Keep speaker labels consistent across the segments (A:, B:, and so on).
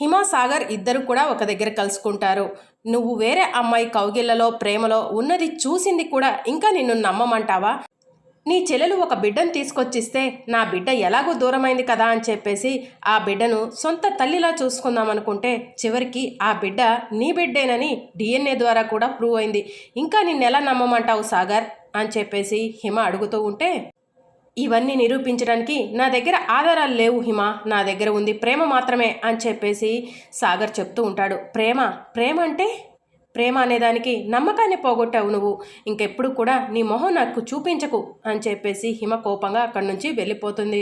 A: హిమా సాగర్ ఇద్దరు కూడా ఒక దగ్గర కలుసుకుంటారు. నువ్వు వేరే అమ్మాయి కౌగిళ్ళలో ప్రేమలో ఉన్నది చూసింది కూడా ఇంకా నిన్ను నమ్మమంటావా? నీ చెల్లెలు ఒక బిడ్డను తీసుకొచ్చిస్తే నా బిడ్డ ఎలాగో దూరమైంది కదా అని చెప్పేసి ఆ బిడ్డను సొంత తల్లిలా చూసుకుందామనుకుంటే చివరికి ఆ బిడ్డ నీ బిడ్డేనని డిఎన్ఏ ద్వారా కూడా ప్రూవ్ అయింది. ఇంకా నిన్నెలా నమ్మమంటావు సాగర్? అని చెప్పేసి హిమ అడుగుతూ ఉంటే ఇవన్నీ నిరూపించడానికి నా దగ్గర ఆధారాలు లేవు హిమ. నా దగ్గర ఉంది ప్రేమ మాత్రమే అని చెప్పేసి సాగర్ చెప్తూ ఉంటాడు. ప్రేమ? ప్రేమ అంటే? ప్రేమ అనేదానికి నమ్మకాన్ని పోగొట్టావు నువ్వు. ఇంకెప్పుడు కూడా నీ మొహం నాకు చూపించకు అని చెప్పేసి హిమ కోపంగా అక్కడి నుంచి వెళ్ళిపోతుంది.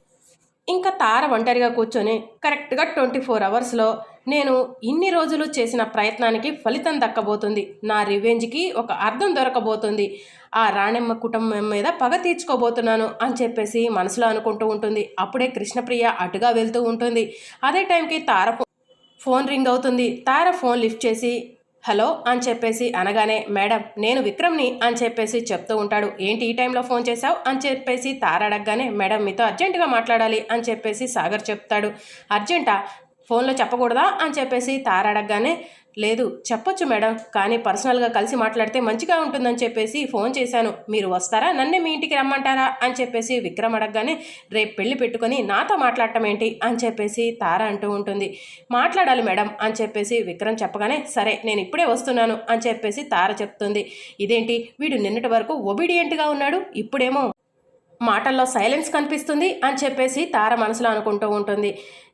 A: ఇంకా తార ఒంటరిగా కూర్చొని కరెక్ట్గా ట్వంటీ ఫోర్ అవర్స్లో నేను ఇన్ని రోజులు చేసిన ప్రయత్నానికి ఫలితం దక్కబోతుంది. నా రివెంజ్కి ఒక అర్థం దొరకబోతుంది. ఆ రాణెమ్మ కుటుంబం మీద పగ తీర్చుకోబోతున్నాను అని చెప్పేసి మనసులో అనుకుంటూ ఉంటుంది. అప్పుడే కృష్ణప్రియ అటుగా వెళ్తూ ఉంటుంది. అదే టైంకి తార ఫోన్ రింగ్ అవుతుంది. తార ఫోన్ లిఫ్ట్ చేసి హలో అని చెప్పేసి అనగానే మేడం నేను విక్రమ్ని అని చెప్పేసి చెప్తూ ఉంటాడు. ఏంటి ఈ టైంలో ఫోన్ చేశావు? అని చెప్పేసి తారడగ్గానే మేడం మీతో అర్జెంటుగా మాట్లాడాలి అని చెప్పేసి సాగర్ చెప్తాడు. అర్జెంటా? ఫోన్లో చెప్పకూడదా అని చెప్పేసి తార అడగగానే లేదు చెప్పొచ్చు మేడం కానీ పర్సనల్గా కలిసి మాట్లాడితే మంచిగా ఉంటుందని చెప్పేసి ఫోన్ చేశాను. మీరు వస్తారా? నన్నే మీ ఇంటికి రమ్మంటారా? అని చెప్పేసి విక్రమ్ అడగగానే రేపు పెళ్ళి పెట్టుకొని నాతో మాట్లాడటం ఏంటి? అని చెప్పేసి తార అంటూ ఉంటుంది. మాట్లాడాలి మేడం అని చెప్పేసి విక్రమ్ చెప్పగానే సరే నేను ఇప్పుడే వస్తున్నాను అని చెప్పేసి తార చెప్తుంది. ఇదేంటి? వీడు నిన్నటి వరకు ఒబీడియంట్గా ఉన్నాడు? ఇప్పుడేమో మాటల్లో సైలెన్స్ కనిపిస్తుంది అని చెప్పేసి తార మనసులో అనుకుంటూ ఉంటుంది.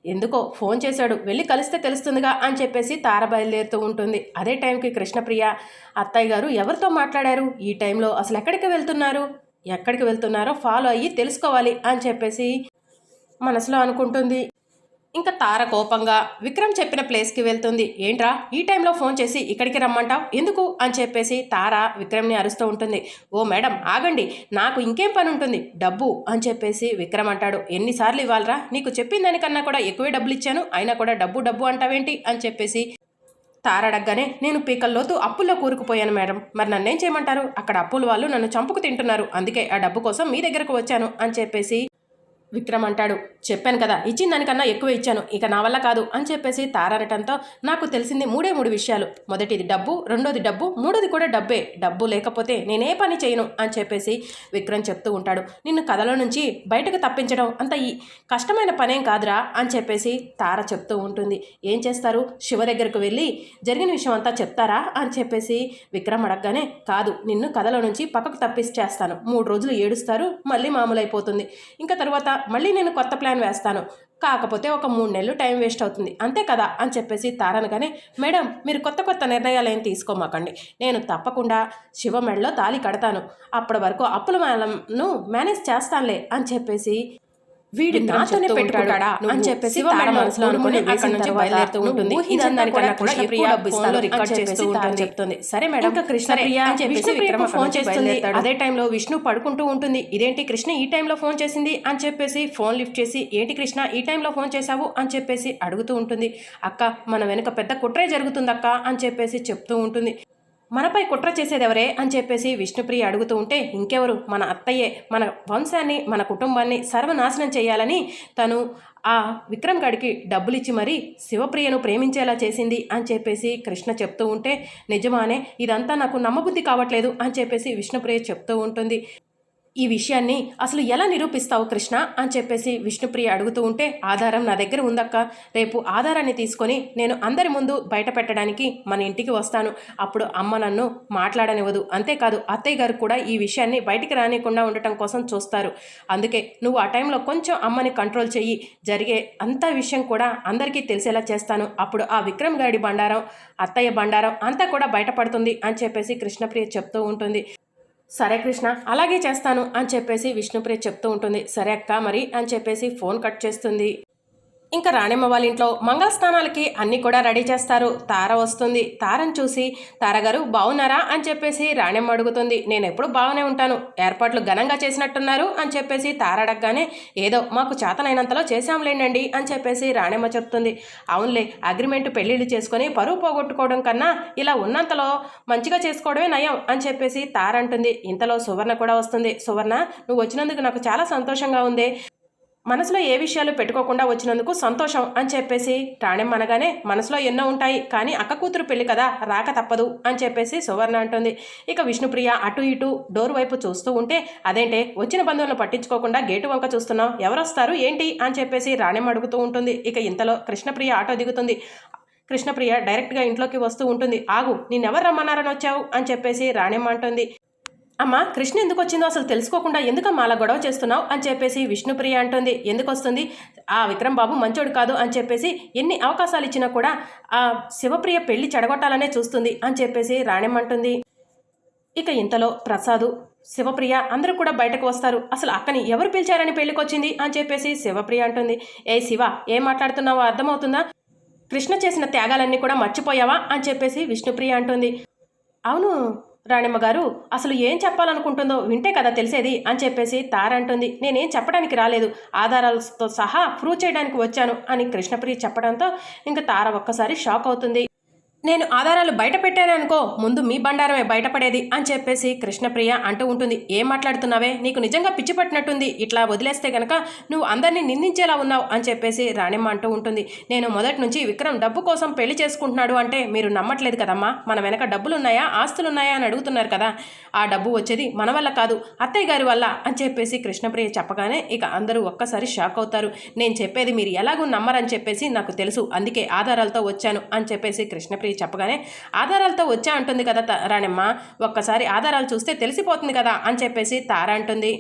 A: ఎందుకో ఫోన్ చేశాడు వెళ్ళి కలిస్తే తెలుస్తుందిగా అని చెప్పేసి తార బయలుదేరుతూ ఉంటుంది. అదే టైంకి కృష్ణప్రియ అత్తయ్య గారు ఎవరితో మాట్లాడారు? ఈ టైంలో అసలు ఎక్కడికి వెళ్తున్నారు? ఎక్కడికి వెళ్తున్నారో ఫాలో అయ్యి తెలుసుకోవాలి అని చెప్పేసి మనసులో అనుకుంటుంది. ఇంకా తార కోపంగా విక్రమ్ చెప్పిన ప్లేస్కి వెళ్తుంది. ఏంట్రా ఈ టైంలో ఫోన్ చేసి ఇక్కడికి రమ్మంటావు? ఎందుకు? అని చెప్పేసి తార విక్రమ్ని అరుస్తూ ఉంటుంది. ఓ మేడం ఆగండి నాకు ఇంకేం పని ఉంటుంది డబ్బు అని చెప్పేసి విక్రమ్ అంటాడు. ఎన్నిసార్లు ఇవ్వాలరా? నీకు చెప్పిన దానికన్నా కూడా ఎక్కువే డబ్బులు ఇచ్చాను అయినా కూడా డబ్బు డబ్బు అంటావేంటి? అని చెప్పేసి తారడగ్గానే నేను పీకల్లోతు అప్పుల్లో కూరుకుపోయాను మేడం. మరి నన్నేం చేయమంటారు? అక్కడ అప్పుల వాళ్ళు నన్ను చంపుకు తింటున్నారు. అందుకే ఆ డబ్బు కోసం మీ దగ్గరకు వచ్చాను అని చెప్పేసి విక్రమ్ అంటాడు. చెప్పాను కదా ఇచ్చిన దానికన్నా ఎక్కువ ఇచ్చాను ఇక నా వల్ల కాదు అని చెప్పేసి తారనటంతో నాకు తెలిసింది మూడే మూడు విషయాలు. మొదటిది డబ్బు రెండోది డబ్బు మూడోది కూడా డబ్బే. డబ్బు లేకపోతే నేనే పని చేయను అని చెప్పేసి విక్రమ్ చెప్తూ ఉంటాడు. నిన్ను కథలో నుంచి బయటకు తప్పించడం అంత ఈ కష్టమైన పనేం కాదురా అని చెప్పేసి తార చెప్తూ ఉంటుంది. ఏం చేస్తారు? శివ దగ్గరకు వెళ్ళి జరిగిన విషయం అంతా చెప్తారా అని చెప్పేసి విక్రమ్ అడగగానే కాదు నిన్ను కథలో నుంచి పక్కకు తప్పించేస్తాను మూడు రోజులు ఏడుస్తారు మళ్ళీ మామూలు అయిపోతుంది ఇంకా తర్వాత మళ్ళీ నేను కొత్త ప్లాన్ వేస్తాను. కాకపోతే ఒక మూడు నెలలు టైం వేస్ట్ అవుతుంది. అంతే కదా? అని చెప్పేసి తారనగానే మేడం మీరు కొత్త కొత్త నిర్ణయాలు ఏం తీసుకోమాకండి. నేను తప్పకుండా శివ మెడలో తాళి కడతాను. అప్పటి వరకు అప్పుల మేళంను మేనేజ్ చేస్తానులే అని చెప్పేసి వీడు నాతోనే పెట్టుకుంటాడా అని చెప్పేసి తార మనసులో అనుకుని అక్కడి నుంచి బయలుదేరుతూ ఉంటుంది. ఇదందానికన్నా కూడా డబ్బు ఇస్తాను రికార్డ్ చేస్తూ ఉంటాను చెప్తుంది సరే మేడం. ఇంకా కృష్ణప్రియ అని చెప్పేసి విక్రమ ఫోన్ చేస్తుంది. అదే టైంలో విష్ణు పడుకుంటూ ఉంటుంది. ఇదేంటి కృష్ణ ఈ టైంలో ఫోన్ చేసింది అని చెప్పేసి ఫోన్ లిఫ్ట్ చేసి ఏంటి కృష్ణ ఈ టైంలో ఫోన్ చేశావు? అని చెప్పేసి అడుగుతూ ఉంటుంది. అక్క మన వెనుక పెద్ద కుట్రే జరుగుతుంది అక్క అని చెప్పేసి చెప్తూ ఉంటుంది. మనపై కుట్ర చేసేదెవరే అని చెప్పేసి విష్ణుప్రియ అడుగుతూ ఉంటే ఇంకెవరు? మన అత్తయ్యే మన వంశాన్ని మన కుటుంబాన్ని సర్వనాశనం చేయాలని తను ఆ విక్రమ్ గడికి డబ్బులిచ్చి మరీ శివప్రియను ప్రేమించేలా చేసింది అని చెప్పేసి కృష్ణ చెప్తూ ఉంటే నిజమానే ఇదంతా నాకు నమ్మబుద్ధి కావట్లేదు అని చెప్పేసి విష్ణుప్రియ చెప్తూ ఉంటుంది. ఈ విషయాన్ని అసలు ఎలా నిరూపిస్తావు కృష్ణ అని చెప్పేసి విష్ణుప్రియ అడుగుతూ ఉంటే ఆధారం నా దగ్గర ఉందక్క. రేపు ఆధారాన్ని తీసుకొని నేను అందరి ముందు బయట పెట్టడానికి మన ఇంటికి వస్తాను. అప్పుడు అమ్మ నన్ను మాట్లాడనివ్వదు. అంతేకాదు అత్తయ్య గారు కూడా ఈ విషయాన్ని బయటికి రానియకుండా ఉండటం కోసం చూస్తారు. అందుకే నువ్వు ఆ టైంలో కొంచెం అమ్మని కంట్రోల్ చెయ్యి. జరిగే అంత విషయం కూడా అందరికీ తెలిసేలా చేస్తాను. అప్పుడు ఆ విక్రమ్ గారి బండారం అత్తయ్య బండారం అంతా కూడా బయటపడుతుంది అని చెప్పేసి కృష్ణప్రియ చెప్తూ ఉంటుంది. సరే కృష్ణ అలాగే చేస్తాను అని చెప్పేసి విష్ణుప్రియ చెప్తూ ఉంటుంది. సరే అక్క మరి అని చెప్పేసి ఫోన్ కట్ చేస్తుంది. ఇంకా రాణిమ్మ వాళ్ళ ఇంట్లో మంగళస్నానాలకి అన్నీ కూడా రెడీ చేస్తారు. తార వస్తుంది. తారని చూసి తారగారు బాగున్నారా అని చెప్పేసి రాణిమ్మ అడుగుతుంది. నేను ఎప్పుడు బాగానే ఉంటాను. ఏర్పాట్లు ఘనంగా చేసినట్టున్నారు అని చెప్పేసి తార అడగగానే ఏదో మాకు చేతనైనంతలో చేశాంలేండి అని చెప్పేసి రాణిమ్మ చెప్తుంది. అవునులే అగ్రిమెంట్ పెళ్ళిళ్ళు చేసుకొని పరువు పోగొట్టుకోవడం కన్నా ఇలా ఉన్నంతలో మంచిగా చేసుకోవడమే నయం అని చెప్పేసి తార అంటుంది. ఇంతలో సువర్ణ కూడా వస్తుంది. సువర్ణ నువ్వు వచ్చినందుకు నాకు చాలా సంతోషంగా ఉంది. మనసులో ఏ విషయాలు పెట్టుకోకుండా వచ్చినందుకు సంతోషం అని చెప్పేసి రాణెం అనగానే మనసులో ఎన్నో ఉంటాయి కానీ అక్క కూతురు పెళ్ళి కదా రాక తప్పదు అని చెప్పేసి సువర్ణ అంటుంది. ఇక విష్ణుప్రియ అటు ఇటు డోర్ వైపు చూస్తూ ఉంటే అదేంటే వచ్చిన బంధువులను పట్టించుకోకుండా గేటు వంక చూస్తున్నావు ఎవరొస్తారు ఏంటి అని చెప్పేసి రాణెం అడుగుతూ ఉంటుంది. ఇక ఇంతలో కృష్ణప్రియ ఆటో దిగుతుంది. కృష్ణప్రియ డైరెక్ట్గా ఇంట్లోకి వస్తూ ఉంటుంది. ఆగు నిన్నెవరు రమ్మన్నారని వచ్చావు? అని చెప్పేసి రాణెమ్మ అంటుంది. అమ్మ కృష్ణ ఎందుకు వచ్చిందో అసలు తెలుసుకోకుండా ఎందుకమ్మా అలా గొడవ చేస్తున్నావు అని చెప్పేసి విష్ణుప్రియ అంటుంది. ఎందుకు వస్తుంది ఆ విక్రమ్ బాబు మంచోడు కాదు అని చెప్పేసి ఎన్ని అవకాశాలు ఇచ్చినా కూడా ఆ శివప్రియ పెళ్ళి చెడగొట్టాలనే చూస్తుంది అని చెప్పేసి రాణెమ్మంటుంది. ఇక ఇంతలో ప్రసాదు శివప్రియ అందరూ కూడా బయటకు వస్తారు. అసలు అక్కని ఎవరు పిలిచారని పెళ్ళికొచ్చింది అని చెప్పేసి శివప్రియ అంటుంది. ఏ శివ ఏం మాట్లాడుతున్నావో అర్థమవుతుందా? కృష్ణ చేసిన త్యాగాలన్నీ కూడా మర్చిపోయావా? అని చెప్పేసి విష్ణుప్రియ అంటుంది. అవును రాణిమ్మ గారు అసలు ఏం చెప్పాలనుకుంటుందో వింటే కదా తెలిసేది అని చెప్పేసి తార అంటుంది. నేనేం చెప్పడానికి రాలేదు. ఆధారాలతో సహా ప్రూవ్ చేయడానికి వచ్చాను అని కృష్ణప్రియ చెప్పడంతో ఇంకా తార ఒక్కసారి షాక్ అవుతుంది. నేను ఆధారాలు బయట పెట్టాననుకో ముందు మీ బండారమే బయటపడేది అని చెప్పేసి కృష్ణప్రియ అంటూ ఉంటుంది. ఏం మాట్లాడుతున్నావే? నీకు నిజంగా పిచ్చి పట్టినట్టుంది. ఇట్లా వదిలేస్తే గనక నువ్వు అందరినీ నిందించేలా ఉన్నావు అని చెప్పేసి రాణిమ్మ అంటూ ఉంటుంది. నేను మొదటి నుంచి విక్రమ్ డబ్బు కోసం పెళ్ళి చేసుకుంటున్నాడు అంటే మీరు నమ్మట్లేదు కదమ్మా. మన వెనక డబ్బులున్నాయా? ఆస్తులున్నాయా? అని అడుగుతున్నారు కదా. ఆ డబ్బు వచ్చేది మన వల్ల కాదు అత్తయ్య గారి వల్ల అని చెప్పేసి కృష్ణప్రియ చెప్పగానే ఇక అందరూ ఒక్కసారి షాక్ అవుతారు. నేను చెప్పేది మీరు ఎలాగూ నమ్మరని చెప్పేసి నాకు తెలుసు. అందుకే ఆధారాలతో వచ్చాను అని చెప్పేసి కృష్ణప్రియ చెప్పగానే ఆధారాలతో వచ్చా అంటుంది కదా రాణమ్మ. ఒక్కసారి ఆధారాలు చూస్తే తెలిసిపోతుంది కదా అని చెప్పేసి తార అంటుంది.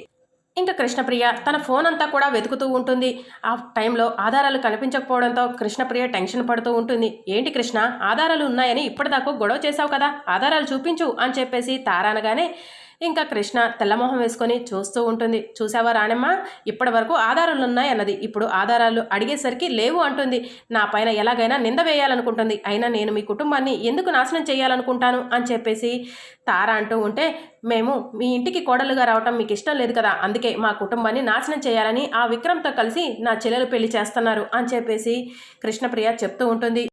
A: ఇంకా కృష్ణప్రియ తన ఫోన్ అంతా కూడా వెతుకుతూ ఉంటుంది. ఆ టైంలో ఆధారాలు కనిపించకపోవడంతో కృష్ణప్రియ టెన్షన్ పడుతూ ఉంటుంది. ఏంటి కృష్ణ ఆధారాలు ఉన్నాయని ఇప్పటిదాకా గొడవ చేశావు కదా ఆధారాలు చూపించు అని చెప్పేసి తారానగానే ఇంకా కృష్ణ తెల్లమొహం వేసుకొని చూస్తూ ఉంటుంది. చూసావా రాణమ్మ? ఇప్పటి వరకు ఆధారాలు ఉన్నాయి అన్నది. ఇప్పుడు ఆధారాలు అడిగేసరికి లేవు అంటుంది. నా పైన ఎలాగైనా నింద వేయాలనుకుంటుంది. అయినా నేను మీ కుటుంబాన్ని ఎందుకు నాశనం చేయాలనుకుంటాను? అని చెప్పేసి తార అంటూ ఉంటే మేము మీ ఇంటికి కోడలుగా రావటం మీకు ఇష్టం లేదు కదా. అందుకే మా కుటుంబాన్ని నాశనం చేయాలని ఆ విక్రమ్తో కలిసి నా చెల్లెలు పెళ్ళి చేస్తున్నారు అని చెప్పేసి కృష్ణప్రియ చెప్తూ ఉంటుంది.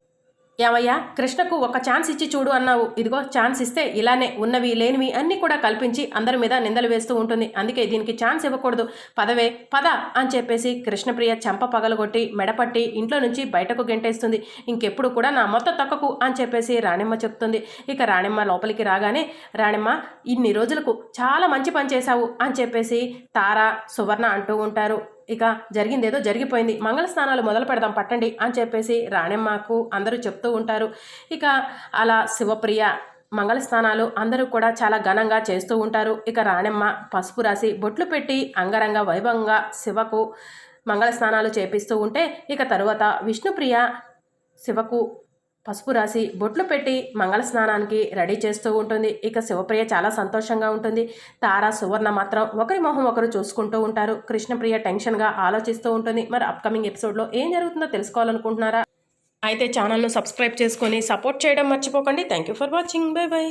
A: ఏమయ్యా? కృష్ణకు ఒక ఛాన్స్ ఇచ్చి చూడు అన్నావు. ఇదిగో ఛాన్స్ ఇస్తే ఇలానే ఉన్నవి లేనివి అన్నీ కూడా కల్పించి అందరి మీద నిందలు వేస్తూ ఉంటుంది. అందుకే దీనికి ఛాన్స్ ఇవ్వకూడదు. పదవే పద అని చెప్పేసి కృష్ణప్రియ చెంప పగలగొట్టి మెడపట్టి ఇంట్లో నుంచి బయటకు గెంటేస్తుంది. ఇంకెప్పుడు కూడా నా మొత్తం తక్కకు అని చెప్పేసి రాణిమ్మ చెప్తుంది. ఇక రాణిమ్మ లోపలికి రాగానే రాణిమ్మ ఇన్ని రోజులకు చాలా మంచి పని చేశావు అని చెప్పేసి తార సువర్ణ అంటూ ఉంటారు. ఇక జరిగిందేదో జరిగిపోయింది. మంగళ స్నానాలు మొదలు పెడదాం పట్టండి అని చెప్పేసి రాణెమ్మకు అందరూ చెప్తూ ఉంటారు. ఇక అలా శివప్రియ మంగళ స్నానాలు అందరూ కూడా చాలా ఘనంగా చేస్తూ ఉంటారు. ఇక రాణెమ్మ పసుపు రాసి బొట్లు పెట్టి అంగరంగ వైభవంగా శివకు మంగళ స్నానాలు చేపిస్తూ ఉంటే ఇక తరువాత విష్ణుప్రియ శివకు పసుపు రాసి బొట్లు పెట్టి మంగళ స్నానానికి రెడీ చేస్తూ ఉంటుంది. ఇక శివప్రియ చాలా సంతోషంగా ఉంటుంది. తార సువర్ణ మాత్రం ఒకరి మొహం ఒకరు చూసుకుంటూ ఉంటారు. కృష్ణప్రియ టెన్షన్గా ఆలోచిస్తూ ఉంటుంది. మరి అప్కమింగ్ ఎపిసోడ్లో ఏం జరుగుతుందో తెలుసుకోవాలనుకుంటున్నారా? అయితే ఛానల్ను సబ్స్క్రైబ్ చేసుకొని సపోర్ట్ చేయడం మర్చిపోకండి. Thank you for watching bye bye